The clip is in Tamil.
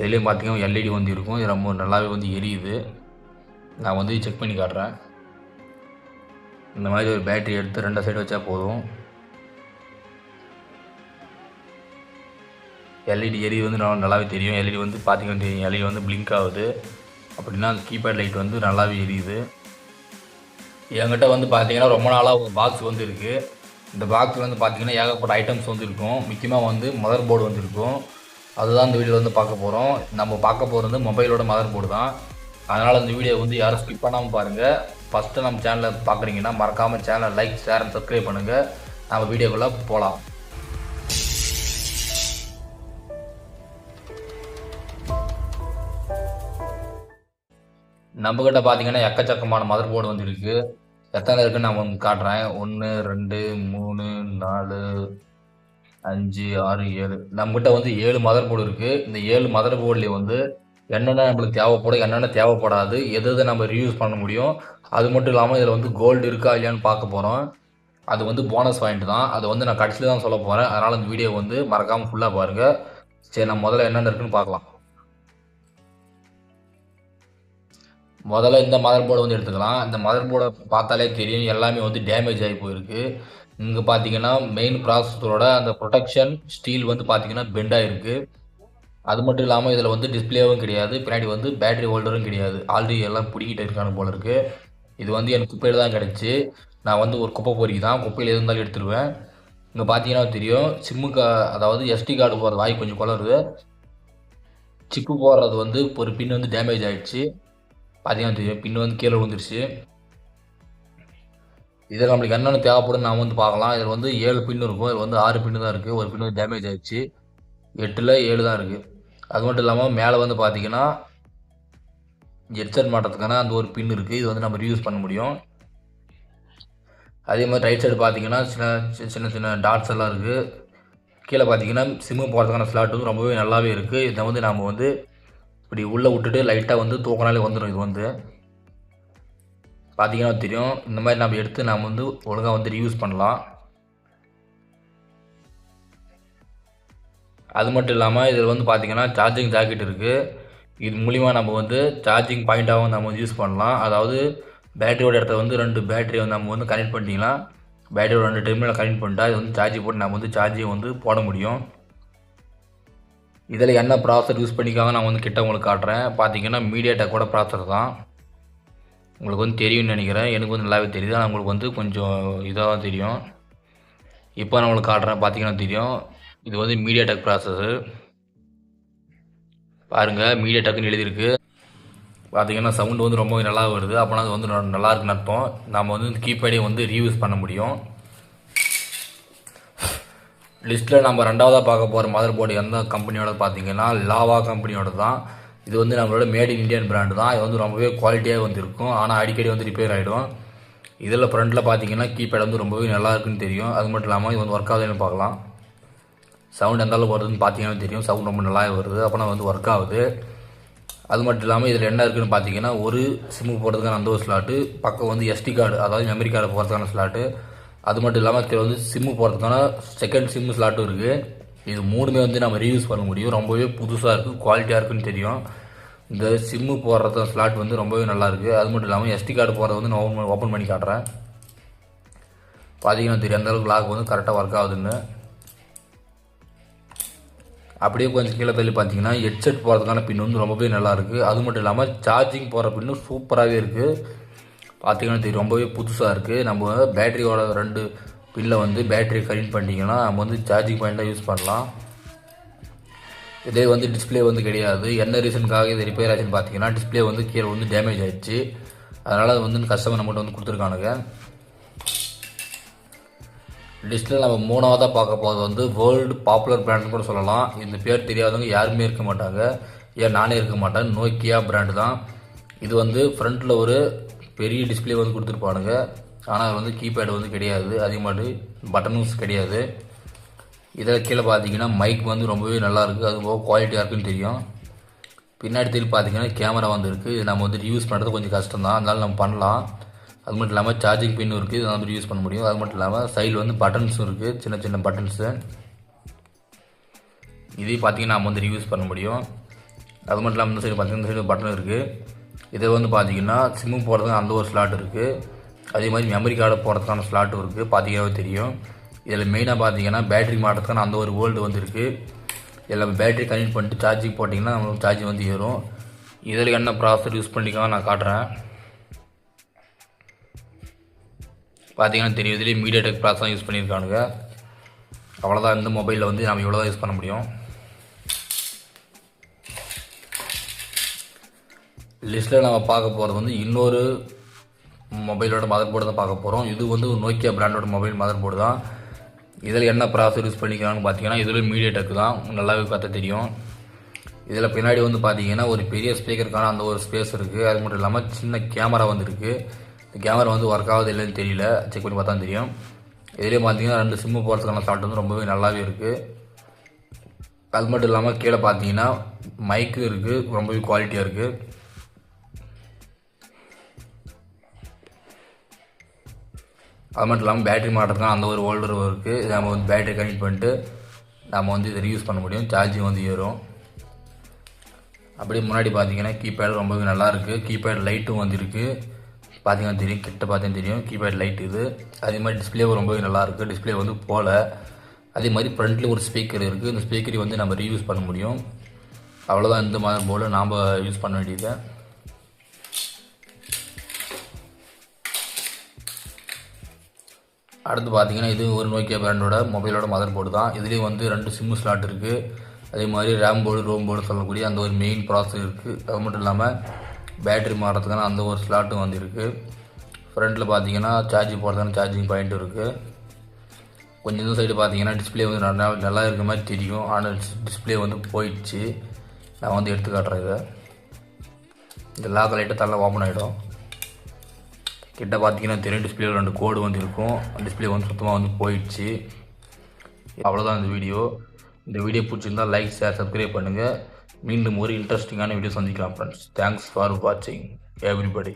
இதுலேயும் பார்த்தீங்கன்னா எல்இடி வந்து இருக்கும். இது ரொம்ப நல்லாவே வந்து எரியுது. நான் வந்து செக் பண்ணி காட்டுறேன். இந்த மாதிரி ஒரு பேட்டரி எடுத்து ரெண்டு சைடு வச்சா போதும். எல்இடி எரி வந்து நல்லா நல்லாவே தெரியும். எல்இடி வந்து பார்த்தீங்கன்னா தெரியும். எல்இடி வந்து பிளிங்க் ஆகுது. அப்படின்னா அந்த கீபேட் லைட் வந்து நல்லாவே எரியுது. என்கிட்ட வந்து பார்த்தீங்கன்னா ரொம்ப நாளாக ஒரு பாக்ஸ் வந்து இருக்குது இந்த பாக்ஸில் வந்து பார்த்தீங்கன்னா ஏகப்பட்ட ஐட்டம்ஸ் வந்து இருக்கும். முக்கியமாக வந்து மதர் போர்டு வந்து இருக்கும். அதுதான் இந்த வீடியோ வந்து பார்க்க போகிறோம் நம்ம பார்க்க போகிறது மொபைலோட மதர் போர்டு தான். அதனால் இந்த வீடியோ வந்து யாரும் ஸ்கிப் பண்ணாமல் பாருங்கள் ஃபஸ்ட்டு நம்ம சேனலை பார்க்குறீங்கன்னா மறக்காமல் சேனலை லைக் ஷேர் அண்ட் சப்ஸ்கிரைப் பண்ணுங்கள் நம்ம வீடியோக்குள்ளே போகலாம் நம்மக்கிட்ட பார்த்தீங்கன்னா எக்கச்சக்கமான மதர் போர்டு வந்து இருக்குது எத்தனை இருக்குன்னு நான் உங்களுக்கு காட்டுறேன். ஒன்று ரெண்டு மூணு நாலு அஞ்சு ஆறு ஏழு. நம்மகிட்ட வந்து ஏழு மதர் போர்டு இருக்குது இந்த ஏழு மதர் போர்டுலேயே வந்து என்னென்ன நம்மளுக்கு தேவைப்படும் என்னென்ன தேவைப்படாது எது எதை நம்ம ரீயூஸ் பண்ண முடியும் அது மட்டும் இல்லாமல் இதில் வந்து கோல்டு இருக்கா இல்லையான்னு பார்க்க போகிறோம் அது வந்து போனஸ் பாயிண்ட் தான். அதை வந்து நான் கடைசியில் தான் சொல்ல போகிறேன் அதனால் இந்த வீடியோ வந்து மறக்காமல் ஃபுல்லாக பாருங்கள் சரி நான் முதல்ல என்னென்ன இருக்குன்னு பார்க்கலாம். முதல்ல இந்த மதர் போர்டு வந்து எடுத்துக்கலாம். இந்த மதர் போர்டை பார்த்தாலே தெரியும். எல்லாமே வந்து டேமேஜ் ஆகி போயிருக்கு. இங்கே பார்த்தீங்கன்னா மெயின் ப்ராசஸரோட அந்த ப்ரொடெக்ஷன் ஸ்டீல் வந்து பார்த்தீங்கன்னா பெண்டாக இருக்குது அது மட்டும் இல்லாமல் இதில் வந்து டிஸ்பிளேவும் கிடையாது. பின்னாடி வந்து பேட்டரி ஹோல்டரும் கிடையாது. ஆல்ரெடி எல்லாம் பிடிக்கிட்டு இருக்கானு போல இருக்குது இது வந்து எனக்கு குப்பையில் தான் கிடச்சி. நான் வந்து ஒரு குப்பை பொறிக்கு தான். குப்பையில் எது இருந்தாலும் எடுத்துருவேன். இங்கே பார்த்தீங்கன்னா தெரியும். சிம்மு கா அதாவது எஸ்டி கார்டு போகிற வாய் கொஞ்சம் குளருது சிப்பு போடுறது வந்து ஒரு பின் வந்து டேமேஜ் ஆகிடுச்சு பார்த்தீங்கன்னா தெரியும். பின் வந்து கீழே விழுந்துருச்சு. இதில் நம்மளுக்கு என்னென்ன தேவைப்படும் நாம் வந்து பார்க்கலாம். இதில் வந்து ஏழு பின் இருக்கும். இதில் வந்து ஆறு பின்னு தான் இருக்குது ஒரு பின் வந்து டேமேஜ் ஆகிடுச்சு எட்டில் ஏழு தான் இருக்குது அது மட்டும் இல்லாமல் மேலே வந்து பார்த்தீங்கன்னா ஹெட்செட் மாட்டுறதுக்கான அந்த ஒரு பின் இருக்குது இது வந்து நம்ம யூஸ் பண்ண முடியும். அதே மாதிரி ரைட் சைடு பார்த்தீங்கன்னா சின்ன சி- சின்ன சின்ன டாட்ஸ் எல்லாம் இருக்குது கீழே பார்த்தீங்கன்னா சிம்மு போகிறதுக்கான ஸ்லாட் வந்து ரொம்பவே நல்லாவே இருக்குது இதை வந்து நாம் வந்து இப்படி உள்ளே விட்டுட்டு லைட்டாக வந்து தூக்கினாலே வந்துடும் இது வந்து பார்த்தீங்கன்னா தெரியும். இந்த மாதிரி நம்ம எடுத்து நாம் வந்து ஒழுங்காக வந்து ரியூஸ் பண்ணலாம். அது மட்டும் இல்லாமல் இதில் வந்து பார்த்தீங்கன்னா சார்ஜிங் ஜாக்கெட் இருக்குது இது மூலிமா நம்ம வந்து சார்ஜிங் பாயிண்ட்டாகவும் நம்ம வந்து யூஸ் பண்ணலாம். அதாவது பேட்டரியோட இடத்துல வந்து ரெண்டு பேட்டரியை வந்து நம்ம வந்து கனெக்ட் பண்ணிட்டீங்கன்னா பேட்டரியோட ரெண்டு டெர்மினல் கனெக்ட் பண்ணிட்டா இது வந்து சார்ஜ் போட்டு நம்ம வந்து சார்ஜிங் வந்து போட முடியும். இதில் என்ன ப்ராசர் யூஸ் பண்ணிக்காங்க நான் வந்து கிட்ட உங்களுக்கு காட்டுறேன். பார்த்தீங்கன்னா மீடியா கூட ப்ராசர் தான். உங்களுக்கு வந்து தெரியும்னு நினைக்கிறேன். எனக்கு வந்து நல்லாவே தெரியுது. ஆனால் உங்களுக்கு வந்து கொஞ்சம் இதாக தான் தெரியும். இப்போ நான் உங்களுக்கு காட்டுறேன். பார்த்தீங்கன்னா தெரியும். இது வந்து மீடியா டெக் ப்ராசஸர் பாருங்கள் மீடியா டெக்குன்னு எழுதியிருக்கு. பார்த்திங்கன்னா சவுண்டு வந்து ரொம்ப நல்லா வருது. அப்போனா அது வந்து ந- நல்லா இருக்குன்னு அர்த்தம். நம்ம வந்து இந்த கீபேடே வந்து ரீயூஸ் பண்ண முடியும். லிஸ்ட்டில் நம்ம ரெண்டாவதாக பார்க்க போகிற மதர் போர்டு எந்த கம்பெனியோட பார்த்தீங்கன்னா லாவா கம்பெனியோட தான் இது வந்து நம்மளோட மேட் இன் இந்தியன் பிராண்டு தான். இது வந்து ரொம்பவே குவாலிட்டியாக வந்து இருக்கும் ஆனால் அடிக்கடி வந்து ரிப்பேர் ஆகிடும் இதில் ஃப்ரண்ட்டில் பார்த்தீங்கன்னா கீபேட் வந்து ரொம்பவே நல்லா இருக்குன்னு தெரியும். அது மட்டும் இல்லாமல் இது வந்து ஒர்க் ஆகுதுன்னு பார்க்கலாம். சவுண்ட் எந்த அளவுக்கு வருதுன்னு பார்த்தீங்கன்னா தெரியும். சவுண்ட் ரொம்ப நல்லா வருது. அப்போனா வந்து ஒர்க் ஆகுது. அது மட்டும் இல்லாமல் இதில் என்ன இருக்குதுன்னு பார்த்தீங்கன்னா ஒரு சிம்மு போடுறதுக்கான அந்த ஒரு ஸ்லாட்டு பக்கம் வந்து எஸ்டி கார்டு அதாவது மெமரி கார்டு போகிறதுக்கான ஸ்லாட்டு அது மட்டும் இல்லாமல் வந்து சிம்மு போகிறதுக்கான செகண்ட் சிம்மு ஸ்லாட்டும் இருக்குது இது மூணுமே வந்து நம்ம ரீயூஸ் பண்ண முடியும். ரொம்பவே புதுசாக இருக்குது குவாலிட்டியாக இருக்குன்னு தெரியும். இந்த சிம்மு போடுறது ஸ்லாட் வந்து ரொம்பவே நல்லா இருக்குது அது மட்டும் இல்லாமல் எஸ்டி கார்டு போகிறத வந்து நான் ஓப்பன் பண்ணி காட்டுறேன். பார்த்தீங்கன்னா தெரியும் அந்த அளவுக்கு லாக் வந்து கரெக்டாக ஒர்க் ஆகுதுன்னு. அப்படியே கொஞ்சம் கீழே தள்ளி பார்த்தீங்கன்னா ஹெட்செட் போகிறதுக்கான பின் வந்து ரொம்பவே நல்லாயிருக்கு அது மட்டும் இல்லாமல் சார்ஜிங் போகிற பின்னும் சூப்பராகவே இருக்குது பார்த்தீங்கன்னா தெரியும் ரொம்பவே புதுசாக இருக்குது நம்ம பேட்டரியோட ரெண்டு பில்ல வந்து பேட்டரி கனெக்ட் பண்ணிட்டீங்கன்னா நம்ம வந்து சார்ஜிங் பாயிண்ட்டாக யூஸ் பண்ணலாம். இதே வந்து டிஸ்பிளே வந்து கிடையாது. என்ன ரீசனுக்காக இது ரிப்பேர் ஆச்சுன்னு பார்த்தீங்கன்னா டிஸ்ப்ளே வந்து கீழே வந்து டேமேஜ் ஆயிடுச்சு. அதனால் அது வந்து கஸ்டமர் நம்மகிட்ட வந்து கொடுத்துருக்கானுங்க. லிஸ்ட்டில் நம்ம மூணாவதாக பார்க்க போகிறது வந்து வேர்ல்டு பாப்புலர் பிராண்ட்னு கூட சொல்லலாம். இந்த பேர் தெரியாதவங்க யாருமே இருக்க மாட்டாங்க. ஏன் நானே இருக்க மாட்டேன். நோக்கியா பிராண்டு தான். இது வந்து ஃப்ரண்ட்டில் ஒரு பெரிய டிஸ்பிளே வந்து கொடுத்துருப்பானுங்க. ஆனால் அது வந்து கீபேடு வந்து கிடையாது. அதே மாதிரி பட்டனும் கிடையாது. இதில் கீழே பார்த்தீங்கன்னா மைக் வந்து ரொம்பவே நல்லாயிருக்கு அது போக குவாலிட்டியாக இருக்குன்னு தெரியும். பின்னாடி திருப்பி பார்த்தீங்கன்னா கேமரா வந்து இருக்குது இது நம்ம வந்து யூஸ் பண்ணுறது கொஞ்சம் கஷ்டம் தான் அதனால நம்ம பண்ணலாம். அது மட்டும் இல்லாமல் சார்ஜிங் பின்னும் இருக்குது இதை நம்ம யூஸ் பண்ண முடியும். அது மட்டும் இல்லாமல் சைடில் வந்து பட்டன்ஸும் இருக்குது சின்ன சின்ன பட்டன்ஸு இதையும் பார்த்தீங்கன்னா நம்ம வந்து யூஸ் பண்ண முடியும். அது மட்டும் இல்லாமல் இந்த சைடு பார்த்தீங்கன்னா இந்த சைடு பட்டன் இருக்குது இதில் வந்து பார்த்தீங்கன்னா சிம்மு போடுறதுக்கு அந்த ஒரு ஸ்லாட் இருக்குது அதே மாதிரி மெமரி கார்டு போடுறதுக்கான ஸ்லாட்டும் இருக்குது பார்த்தீங்கன்னா தெரியும். இதில் மெயினாக பார்த்தீங்கன்னா பேட்ரி மாட்டுறதுக்கான அந்த ஒரு வேர்ல்டு வந்து இருக்குது இதில் பேட்டரி கனெக்ட் பண்ணிட்டு சார்ஜிங் போட்டிங்கன்னா நம்மளுக்கு சார்ஜ் வந்து ஏறும். இதில் என்ன ப்ராசர் யூஸ் பண்ணிக்கலாம் நான் காட்டுறேன். பார்த்தீங்கன்னா தெரியும். இதுலேயே மீடியா டெக் ப்ராசஸ் யூஸ் பண்ணியிருக்கானுங்க. அவ்வளோதான் இந்த மொபைலில் வந்து நம்ம இவ்வளோ தான் யூஸ் பண்ண முடியும். லிஸ்ட்டில் நம்ம பார்க்க போகிறது வந்து இன்னொரு மொபைலோட மதர் போர்டு தான் பார்க்க போகிறோம் இது வந்து ஒரு நோக்கியா பிராண்டோட மொபைல் மதர் போர்டு தான். இதில் என்ன ப்ராசர் யூஸ் பண்ணிக்கிறாங்கன்னு பார்த்தீங்கன்னா இதில் மீடியா டெக் தான். நல்லாவே பார்த்தா தெரியும். இதில் பின்னாடி வந்து பார்த்தீங்கன்னா ஒரு பெரிய ஸ்பீக்கருக்கான அந்த ஒரு ஸ்பேஸ் இருக்குது அது மட்டும் இல்லாமல் சின்ன கேமரா வந்துருக்கு. இந்த கேமரா வந்து ஒர்க் ஆகுது இல்லைன்னு தெரியல. செக் பண்ணி பார்த்தா தெரியும். இதுலேயே பார்த்தீங்கன்னா ரெண்டு சிம்மு போகிறதுக்கான ஷாட் வந்து ரொம்பவே நல்லாவே இருக்குது அது மட்டும் இல்லாமல் கீழே பார்த்தீங்கன்னா மைக்கு இருக்குது ரொம்பவே குவாலிட்டியாக இருக்குது அது மட்டும் இல்லாமல் பேட்ரி மாட்டுறதுக்கான அந்த ஒரு ஹோல்டர் இருக்குது இதை நம்ம வந்து பேட்டரி கனெக்ட் பண்ணிட்டு நம்ம வந்து இதை யூஸ் பண்ண முடியும். சார்ஜிங் வந்து ஏறும். அப்படியே முன்னாடி பார்த்தீங்கன்னா கீபேட் ரொம்பவே நல்லா இருக்குது கீபேட் லைட்டும் வந்துருக்கு பார்த்தீங்கன்னா தெரியும் கிட்ட பார்த்தீங்கன்னா தெரியும். கீபேட் லைட் இது. அதே மாதிரி டிஸ்பிளேவும் ரொம்பவே நல்லாயிருக்கு டிஸ்பிளே வந்து போகல அதே மாதிரி ஃப்ரண்ட்ல ஒரு ஸ்பீக்கர் இருக்குது இந்த ஸ்பீக்கரை வந்து நம்ம ரீயூஸ் பண்ண முடியும். அவ்வளோதான் இந்த மாதிரி போல் நாம் யூஸ் பண்ண வேண்டியது. அடுத்து பார்த்தீங்கன்னா இது ஒரு நோக்கியா பிராண்டோட மொபைலோட மதர் போர்டு தான். இதுலேயும் வந்து ரெண்டு சிம்மு ஸ்லாட் இருக்குது அதே மாதிரி ரேம் போர்டு ரோம் போர்டு சொல்லக்கூடிய அந்த ஒரு மெயின் ப்ராசஸ் இருக்குது அது மட்டும் இல்லாமல் பேட்டரி மாறுறதுக்கான அந்த ஒரு ஸ்லாட்டும் வந்து இருக்குது ஃப்ரண்ட்டில் பார்த்தீங்கன்னா சார்ஜ் போடுறதுக்கான சார்ஜிங் பாயிண்ட் இருக்குது கொஞ்சம் இந்த சைடு பார்த்தீங்கன்னா டிஸ்பிளே வந்து நல்லா நல்லா இருக்க மாதிரி தெரியும். ஆனால் டிஸ்பிளே வந்து போயிடுச்சு. நான் வந்து எடுத்து காட்டுறேன் இதை. இந்த லாக் லைட்டை தள்ள ஓப்பன் ஆகிடும் கிட்ட பார்த்தீங்கன்னா தெரியும் டிஸ்பிளேவில் ரெண்டு கோடு வந்து இருக்கும் டிஸ்பிளே வந்து சுத்தமாக வந்து போயிடுச்சு. அவ்வளோதான் இந்த வீடியோ இந்த வீடியோ பிடிச்சிருந்தா லைக் ஷேர் சப்ஸ்கிரைப் பண்ணுங்கள் மீண்டும் ஒரு இன்ட்ரெஸ்டிங்கான வீடியோ சந்திக்கலாம் ஃப்ரெண்ட்ஸ் தேங்க்ஸ் ஃபார் வாட்சிங் எவ்ரிபடி